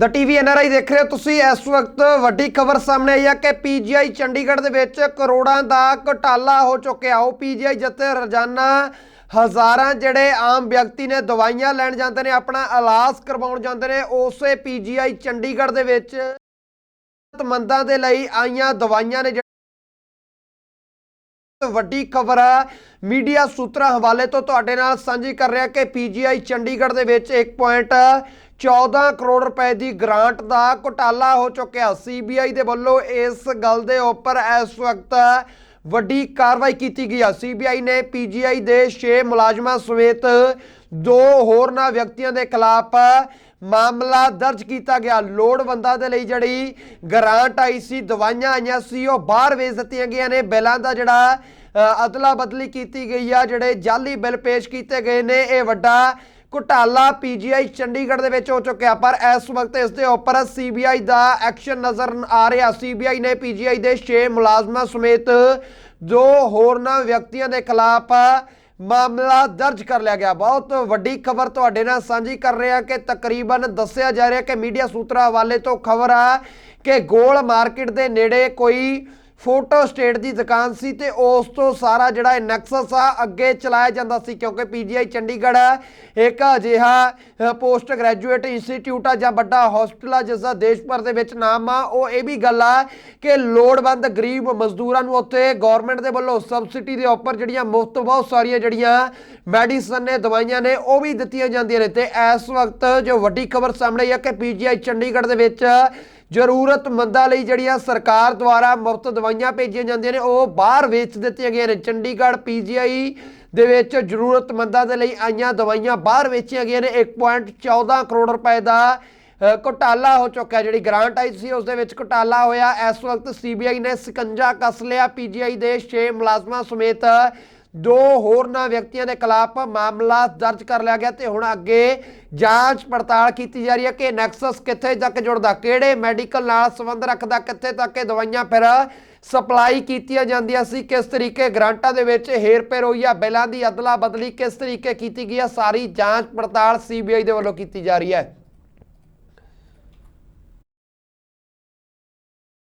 ਦਾ TV NRI ਦੇਖ ਰਹੇ ਹੋ ਤੁਸੀਂ, ਇਸ ਵਕਤ ਵੱਡੀ ਖਬਰ ਸਾਹਮਣੇ ਆਈ ਹੈ ਕਿ ਪੀਜੀਆਈ ਚੰਡੀਗੜ੍ਹ ਦੇ ਵਿੱਚ ਕਰੋੜਾਂ ਦਾ ਘੁਟਾਲਾ ਹੋ ਚੁੱਕਿਆ। ਉਹ ਪੀਜੀਆਈ ਜਿੱਥੇ ਰੋਜ਼ਾਨਾ ਹਜ਼ਾਰਾਂ ਜਿਹੜੇ ਆਮ ਵਿਅਕਤੀ ਨੇ ਦਵਾਈਆਂ ਲੈਣ ਜਾਂਦੇ ਨੇ, ਆਪਣਾ ਇਲਾਜ ਕਰਵਾਉਣ ਜਾਂਦੇ ਨੇ, ਉਸੇ ਪੀਜੀਆਈ ਚੰਡੀਗੜ੍ਹ ਦੇ ਵਿੱਚ ਮੰਦਾਂ ਦੇ ਲਈ ਆਈਆਂ ਦਵਾਈਆਂ ਨੇ ਜਿਹੜੀ ਵੱਡੀ ਖਬਰ ਹੈ। ਮੀਡੀਆ ਸੂਤਰਾਂ ਹਵਾਲੇ ਤੋਂ ਤੁਹਾਡੇ ਨਾਲ ਸਾਂਝੀ ਕਰ ਰਿਹਾ ਕਿ ਪੀਜੀਆਈ ਚੰਡੀਗੜ੍ਹ ਦੇ ਵਿੱਚ 1.14 ਕਰੋੜ ਰੁਪਏ ਦੀ ਗ੍ਰਾਂਟ ਦਾ ਘੁਟਾਲਾ ਹੋ ਚੁੱਕਿਆ। ਸੀਬੀਆਈ ਦੇ ਵੱਲੋਂ ਇਸ ਗੱਲ ਦੇ ਉੱਪਰ ਇਸ ਵਕਤ ਵੱਡੀ ਕਾਰਵਾਈ ਕੀਤੀ ਗਈ ਹੈ ਸੀਬੀਆਈ ਨੇ ਪੀਜੀਆਈ ਦੇ 6 ਮੁਲਾਜ਼ਮਾਂ ਸਮੇਤ ਦੋ ਹੋਰਨਾਂ ਵਿਅਕਤੀਆਂ ਦੇ ਖਿਲਾਫ ਮਾਮਲਾ ਦਰਜ ਕੀਤਾ ਗਿਆ। ਲੋੜਵੰਦਾਂ ਦੇ ਲਈ ਜਿਹੜੀ ਗ੍ਰਾਂਟ ਆਈ ਸੀ, ਦਵਾਈਆਂ ਆਈਆਂ ਸੀ, ਉਹ ਬਾਹਰ ਵੇਚ ਦਿੱਤੀਆਂ ਗਈਆਂ ਨੇ। ਬਿੱਲਾਂ ਦਾ ਜਿਹੜਾ ਅਦਲਾ ਬਦਲੀ ਕੀਤੀ ਗਈ ਆ। ਜਿਹੜੇ ਜਾਲੀ ਬਿੱਲ ਪੇਸ਼ ਕੀਤੇ ਗਏ ਨੇ, ਇਹ ਵੱਡਾ ਘੁਟਾਲਾ ਪੀਜੀਆਈ ਚੰਡੀਗੜ੍ਹ ਦੇ ਵਿੱਚ ਹੋ ਚੁੱਕਿਆ, ਪਰ ਇਸ ਵਕਤ ਇਸ ਦੇ ਉੱਪਰ ਸੀਬੀਆਈ ਦਾ ਐਕਸ਼ਨ ਨਜ਼ਰ ਆ ਰਿਹਾ। ਸੀਬੀਆਈ ਨੇ ਪੀਜੀਆਈ ਦੇ 6 ਮੁਲਾਜ਼ਮਾਂ ਸਮੇਤ ਦੋ ਹੋਰਨਾਂ ਵਿਅਕਤੀਆਂ ਦੇ ਖਿਲਾਫ ਮਾਮਲਾ ਦਰਜ ਕਰ ਲਿਆ ਗਿਆ। ਬਹੁਤ ਵੱਡੀ ਖਬਰ ਤੁਹਾਡੇ ਨਾਲ ਸਾਂਝੀ ਕਰ ਰਿਹਾ ਕਿ ਤਕਰੀਬਨ ਦੱਸਿਆ ਜਾ ਰਿਹਾ ਕਿ ਮੀਡੀਆ ਸੂਤਰਾਂ ਹਵਾਲੇ ਤੋਂ ਖਬਰ ਆ ਕਿ ਗੋਲ ਮਾਰਕੀਟ ਦੇ ਨੇੜੇ ਕੋਈ ਫੋਟੋ ਸਟੇਟ ਦੀ ਦੁਕਾਨ ਸੀ ਤੇ ਉਸ ਤੋਂ ਸਾਰਾ ਜਿਹੜਾ ਇਹ ਨੈਕਸਸ ਆ, ਅੱਗੇ ਚਲਾਇਆ ਜਾਂਦਾ ਸੀ ਕਿਉਂਕਿ ਪੀਜੀਆਈ ਚੰਡੀਗੜ੍ਹ ਇੱਕ ਅਜਿਹਾ ਪੋਸਟ ਗ੍ਰੈਜੂਏਟ ਇੰਸਟੀਚਿਊਟ ਆ ਜਾਂ ਵੱਡਾ ਹਸਪੀਟਲ ਆ, ਜਿਸ ਦਾ ਦੇਸ਼ ਭਰ ਦੇ ਵਿੱਚ ਨਾਮ ਆ। ਉਹ ਇਹ ਵੀ ਗੱਲ ਆ ਕਿ ਲੋੜਵੰਦ ਗਰੀਬ ਮਜ਼ਦੂਰਾਂ ਨੂੰ ਉੱਥੇ ਗਵਰਨਮੈਂਟ ਦੇ ਵੱਲੋਂ ਸਬਸਿਡੀ ਦੇ ਉੱਪਰ ਜਿਹੜੀਆਂ ਮੁਫਤ ਬਹੁਤ ਸਾਰੀਆਂ ਜਿਹੜੀਆਂ ਮੈਡੀਸਨ ਨੇ, ਦਵਾਈਆਂ ਨੇ, ਉਹ ਵੀ ਦਿੱਤੀਆਂ ਜਾਂਦੀਆਂ ਨੇ। ਤੇ ਇਸ ਵਕਤ ਜੋ ਵੱਡੀ ਖਬਰ ਸਾਹਮਣੇ ਆਈ ਹੈ ਕਿ ਪੀਜੀਆਈ ਚੰਡੀਗੜ੍ਹ ਦੇ ਵਿੱਚ ਜ਼ਰੂਰਤਮੰਦਾਂ ਲਈ ਜਿਹੜੀਆਂ ਸਰਕਾਰ ਦੁਆਰਾ ਮੁਫਤ ਦਵਾਈਆਂ ਭੇਜੀਆਂ ਜਾਂਦੀਆਂ ਨੇ, ਉਹ ਬਾਹਰ ਵੇਚ ਦਿੱਤੀਆਂ ਗਈਆਂ ਨੇ। ਚੰਡੀਗੜ੍ਹ ਪੀਜੀਆਈ ਦੇ ਵਿੱਚ ਜ਼ਰੂਰਤਮੰਦਾਂ ਦੇ ਲਈ ਆਈਆਂ ਦਵਾਈਆਂ ਬਾਹਰ ਵੇਚੀਆਂ ਗਈਆਂ ਨੇ। 1.14 ਕਰੋੜ ਰੁਪਏ ਦਾ ਘੁਟਾਲਾ ਹੋ ਚੁੱਕਾ ਜਿਹੜੀ ਗ੍ਰਾਂਟ ਆਈ ਸੀ, ਉਸ ਦੇ ਵਿੱਚ ਘੁਟਾਲਾ ਹੋਇਆ। ਇਸ ਵਕਤ ਸੀਬੀਆਈ ਨੇ ਸਿਕੰਜਾ ਕੱਸ ਲਿਆ। ਪੀਜੀਆਈ ਦੇ 6 ਮੁਲਾਜ਼ਮਾਂ ਸਮੇਤ ਦੋ ਹੋਰਨਾਂ ਵਿਅਕਤੀਆਂ ਦੇ ਖਿਲਾਫ ਮਾਮਲਾ ਦਰਜ ਕਰ ਲਿਆ ਗਿਆ ਤੇ ਹੁਣ ਅੱਗੇ ਜਾਂਚ ਪੜਤਾਲ ਕੀਤੀ ਜਾ ਰਹੀ ਹੈ ਕਿ ਨੈਕਸਸ ਕਿੱਥੇ ਤੱਕ ਜੁੜਦਾ, ਕਿਹੜੇ ਮੈਡੀਕਲ ਨਾਲ ਸੰਬੰਧ ਰੱਖਦਾ, ਕਿੱਥੇ ਤੱਕ ਇਹ ਦਵਾਈਆਂ ਫਿਰ ਸਪਲਾਈ ਕੀਤੀਆਂ ਜਾਂਦੀਆਂ ਸੀ, ਕਿਸ ਤਰੀਕੇ ਗ੍ਰਾਂਟਾਂ ਦੇ ਵਿੱਚ ਹੇਰਪੇਰ ਹੋਈ ਆ, ਬਿੱਲਾਂ ਦੀ ਅਦਲਾ ਬਦਲੀ ਕਿਸ ਤਰੀਕੇ ਕੀਤੀ ਗਈ ਆ, ਸਾਰੀ ਜਾਂਚ ਪੜਤਾਲ ਸੀਬੀਆਈ ਦੇ ਵੱਲੋਂ ਕੀਤੀ ਜਾ ਰਹੀ ਹੈ।